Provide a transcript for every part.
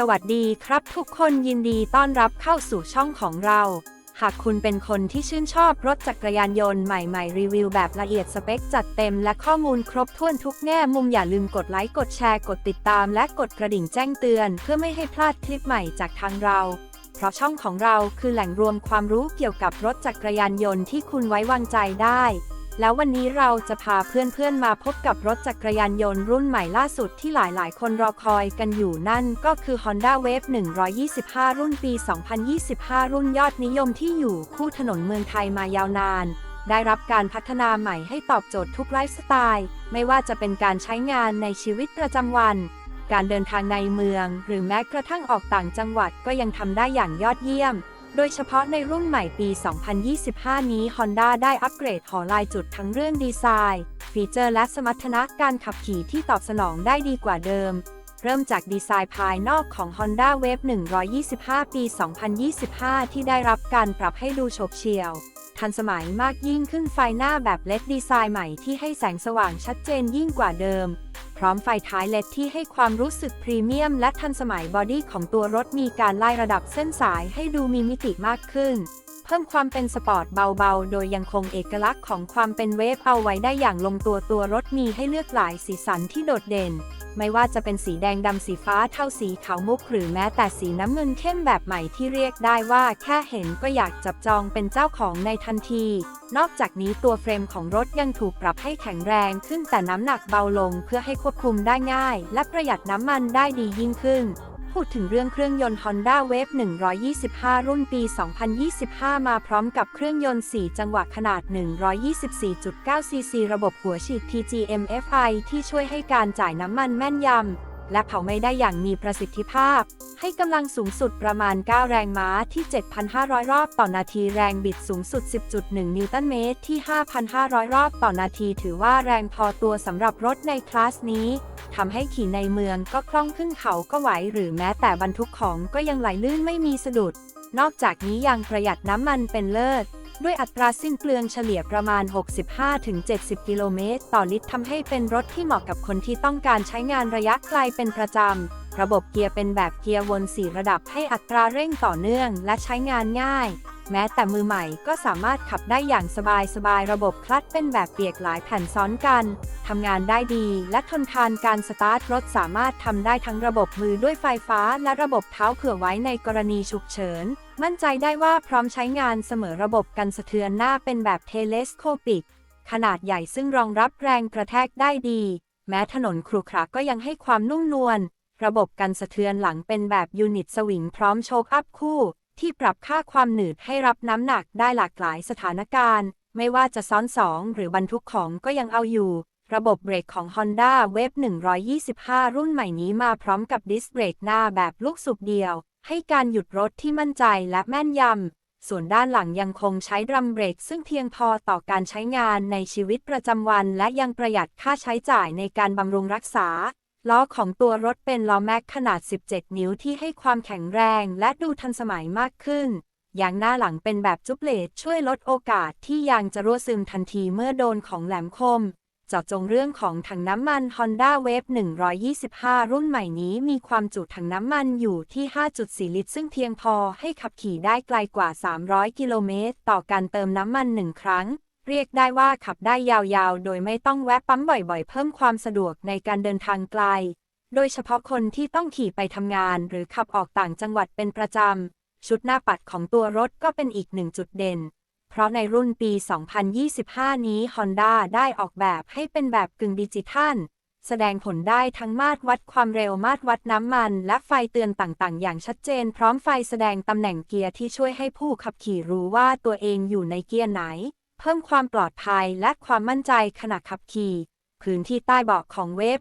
สวัสดีครับทุกคนยินดีต้อนรับเข้าสู่ช่องของเรา หากคุณเป็นคนที่ชื่นชอบรถจักรยานยนต์ใหม่ๆ รีวิวแบบละเอียดสเปคจัดเต็มและข้อมูลครบถ้วนทุกแง่มุมอย่าลืมกดไลค์กดแชร์กดติดตามและกดกระดิ่งแจ้งเตือน เพื่อไม่ให้พลาดคลิปใหม่จากทางเรา เพราะช่องของเราคือแหล่งรวมความรู้เกี่ยวกับรถจักรยานยนต์ที่คุณไว้วางใจได้ แล้ววันนี้เราจะพาเพื่อนๆมาพบกับรถจักรยานยนต์รุ่นใหม่ล่าสุดที่หลายๆ คนรอคอยกันอยู่นั่นก็คือ Honda Wave 125 รุ่นปี 2025 รุ่นยอดนิยมที่อยู่คู่ถนนเมืองไทยมายาวนาน ได้รับการพัฒนาใหม่ให้ตอบโจทย์ทุกไลฟ์สไตล์ ไม่ว่าจะเป็นการใช้งานในชีวิตประจำวัน การเดินทางในเมือง หรือแม้กระทั่งออกต่างจังหวัดก็ยังทำได้อย่างยอดเยี่ยม โดยเฉพาะในรุ่นใหม่ปี 2025 นี้ Honda ได้อัปเกรดหอลายจุดทั้งเรื่องดีไซน์ ฟีเจอร์และสมรรถนะการขับขี่ที่ตอบสนองได้ดีกว่าเดิม เริ่มจากดีไซน์ภายนอกของ Honda Wave 125 ปี 2025 ที่ได้รับการปรับให้ดูโฉบเฉี่ยว ทันสมัยมากยิ่งขึ้นไฟหน้าแบบเลดดีไซน์ใหม่ที่ให้แสงสว่างชัดเจนยิ่งกว่าเดิม พร้อมไฟท้ายเลดที่ให้ความรู้สึกพรีเมียม และทันสมัยบอดี้ของตัวรถมีการไล่ระดับเส้นสายให้ดูมีมิติมากขึ้น เพิ่มความเป็นสปอร์ตเบาๆ โดยยังคงเอกลักษณ์ของความเป็นเวฟเอาไว้ได้อย่างลงตัวตัวรถมีให้เลือกหลายสีสันที่โดดเด่น ไม่ว่าจะเป็นสีแดงดำสีฟ้าเท่าสีขาวมุกหรือแม้แต่สีน้ำเงินเข้มแบบใหม่ที่เรียกได้ว่าแค่เห็นก็อยากจับจองเป็นเจ้าของในทันที นอกจากนี้ตัวเฟรมของรถยังถูกปรับให้แข็งแรงขึ้นแต่น้ำหนักเบาลงเพื่อให้ควบคุมได้ง่าย และประหยัดน้ำมันได้ดียิ่งขึ้น พูดถึงเรื่องเครื่องยนต์ Honda Wave 125 รุ่นปี 2025 มาพร้อมกับเครื่องยนต์ 4 จังหวะขนาด 124.9 ซีซี ระบบหัวฉีด PGM-FI ที่ช่วยให้การจ่ายน้ำมันแม่นยำ และเผาไหม้ได้อย่างมีประสิทธิภาพ ให้กำลังสูงสุดประมาณ 9 แรงม้าที่ 7,500 รอบต่อนาทีแรงบิดสูงสุด 10.1 นิวตันเมตรที่ 5,500 รอบต่อนาที ถือว่าแรงพอตัวสำหรับรถในคลาสนี้ ทำให้ขี่ในเมืองก็คล่องขึ้นเขาก็ไหวหรือแม้แต่บรรทุกของก็ยังไหลลื่นไม่มีสะดุด นอกจากนี้ยังประหยัดน้ำมันเป็นเลิศ ด้วยอัตราสิ้นเปลืองเฉลี่ยประมาณ 65-70 กิโลเมตร ต่อลิตรทำให้เป็นรถที่เหมาะกับคนที่ต้องการใช้งานระยะไกลเป็นประจำ ระบบเกียร์เป็นแบบเกียร์วน 4 ระดับให้อัตราเร่งต่อเนื่องและใช้งานง่าย แม้แต่มือใหม่ก็สามารถขับได้อย่างสบายๆระบบคลัตช์เป็นแบบเปียกหลายแผ่นซ้อนกัน ทำงานได้ดีและทนทานการสตาร์ทรถสามารถทำได้ทั้งระบบมือด้วยไฟฟ้าและระบบเท้าเผื่อไว้ในกรณีฉุกเฉิน มั่นใจได้ว่าพร้อมใช้งานเสมอระบบกันสะเทือนหน้าเป็นแบบเทเลสโคปิก ขนาดใหญ่ซึ่งรองรับแรงกระแทกได้ดี แม้ถนนครุขระก็ยังให้ความนุ่มนวลระบบกันสะเทือนหลังเป็นแบบยูนิตสวิงพร้อมโชคอัพคู่ ที่ปรับค่าความหนืดให้รับน้ำหนักได้หลากหลายสถานการณ์ ไม่ว่าจะซ้อนสองหรือบรรทุกของก็ยังเอาอยู่ ระบบเบรกของ Honda Wave 125 รุ่นใหม่นี้มาพร้อมกับดิสเบรกหน้าแบบลูกสูบเดียว ให้การหยุดรถที่มั่นใจและแม่นยำ ส่วนด้านหลังยังคงใช้ดรัมเบรกซึ่งเพียงพอต่อการใช้งานในชีวิตประจำวัน และยังประหยัดค่าใช้จ่ายในการบำรุงรักษา ล้อของตัวรถเป็นล้อแม็กขนาด 17 นิ้วที่ให้ความแข็งแรงและดูทันสมัยมากขึ้น ยางหน้าหลังเป็นแบบจุบเลดช่วยลดโอกาสที่ยางจะรั่วซึมทันทีเมื่อโดนของแหลมคมเจาะจงเรื่องของถังน้ำมัน Honda Wave 125 รุ่นใหม่นี้มีความจุถังน้ำมันอยู่ที่ 5.4 ลิตร ซึ่งเพียงพอให้ขับขี่ได้ไกลกว่า 300 กิโลเมตร ต่อการเติมน้ำมันหนึ่งครั้ง เรียกได้ว่าขับได้ยาวๆ โดยไม่ต้องแวะปั๊มบ่อยๆ เพิ่มความสะดวกในการเดินทางไกล โดยเฉพาะคนที่ต้องขี่ไปทำงานหรือขับออกต่างจังหวัดเป็นประจำ ชุดหน้าปัดของตัวรถก็เป็นอีกหนึ่งจุดเด่น เพราะในรุ่นปี 2025 นี้ Honda ได้ออกแบบให้เป็นแบบกึ่งดิจิทัล แสดงผลได้ทั้งมาตรวัดความเร็วมาตรวัดน้ำมัน และไฟเตือนต่างๆ อย่างชัดเจน พร้อมไฟแสดงตำแหน่งเกียร์ที่ช่วยให้ผู้ขับขี่รู้ว่าตัวเองอยู่ในเกียร์ไหน เพิ่มความปลอดภัยและความมั่นใจขณะขับขี่ พื้นที่ใต้เบาะของเวฟ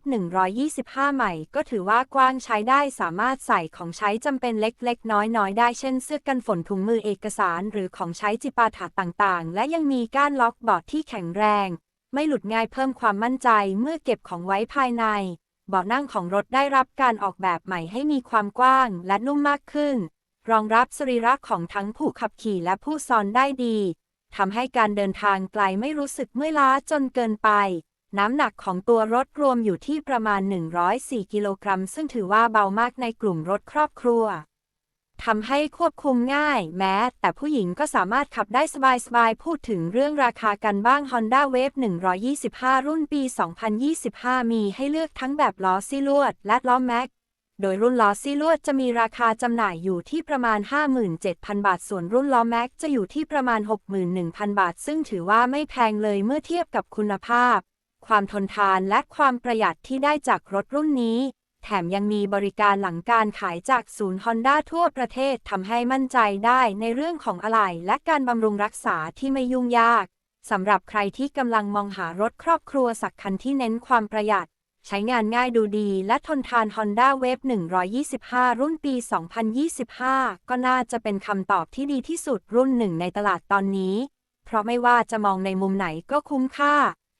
125 ใหม่ ก็ถือว่ากว้างใช้ได้สามารถใส่ของใช้จำเป็นเล็ก ๆ น้อย ๆ ได้เช่น เสื้อกันฝนถุงมือเอกสาร หรือของใช้จิปาถะต่างๆ และยังมีก้านล็อกเบาะที่แข็งแรง ไม่หลุดง่ายเพิ่มความมั่นใจเมื่อเก็บของไว้ภายในเบาะนั่งของรถได้รับการออกแบบใหม่ให้มีความกว้างและนุ่มมากขึ้น รองรับสรีระของทั้งผู้ขับขี่และผู้ซ้อนได้ดี ทำให้การเดินทางไกลไม่รู้สึกเมื่อยล้าจนเกินไป น้ำหนักของตัวรถรวมอยู่ที่ประมาณ 104 กิโลกรัม ซึ่งถือว่าเบามากในกลุ่มรถครอบครัวทำให้ควบคุมง่ายแม้ แต่ผู้หญิงก็สามารถขับได้สบายๆ พูดถึงเรื่องราคากันบ้าง Honda Wave 125 รุ่นปี 2025 มีให้เลือกทั้งแบบล้อซี่ลวด และล้อแม็ก โดยรุ่นล้อซี่ลวดจะมีราคาจำหน่ายอยู่ที่ประมาณ 57,000 บาท ส่วนรุ่นล้อแม็กจะอยู่ที่ประมาณ 61,000 บาท ซึ่งถือว่าไม่แพงเลยเมื่อเทียบกับคุณภาพ ความทนทานและความประหยัดที่ได้จากรถรุ่นนี้ แถมยังมีบริการหลังการขายจากศูนย์ฮอนด้าทั่วประเทศทำให้มั่นใจได้ในเรื่องของอะไหล่และการบำรุงรักษาที่ไม่ยุ่งยากสำหรับใครที่กำลังมองหารถครอบครัวสักคันที่เน้นความประหยัด ใช้งานง่ายดูดีและทนทาน Honda Wave 125 รุ่นปี 2025 ก็น่าจะเป็นคำตอบที่ดีที่สุดรุ่นหนึ่งในตลาดตอนนี้ เพราะไม่ว่าจะมองในมุมไหนก็คุ้มค่า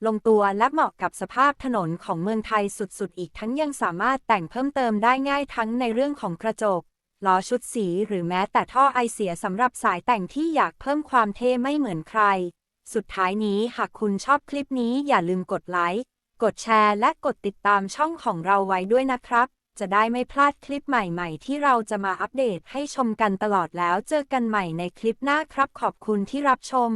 ลงตัวและเหมาะกับสภาพถนนของเมืองไทยสุดๆ อีกทั้งยังสามารถแต่งเพิ่มเติมได้ง่ายทั้งในเรื่องของกระจกล้อชุดสีหรือแม้แต่ท่อไอเสียสำหรับสายแต่งที่อยากเพิ่มความเท่ไม่เหมือนใคร สุดท้ายนี้หากคุณชอบคลิปนี้อย่าลืมกดไลค์ กดแชร์และกดติดตามช่องของเราไว้ด้วยนะครับ จะได้ไม่พลาดคลิปใหม่ๆ ที่เราจะมาอัปเดตให้ชมกันตลอดแล้วเจอกันใหม่ในคลิปหน้าครับ ขอบคุณที่รับชม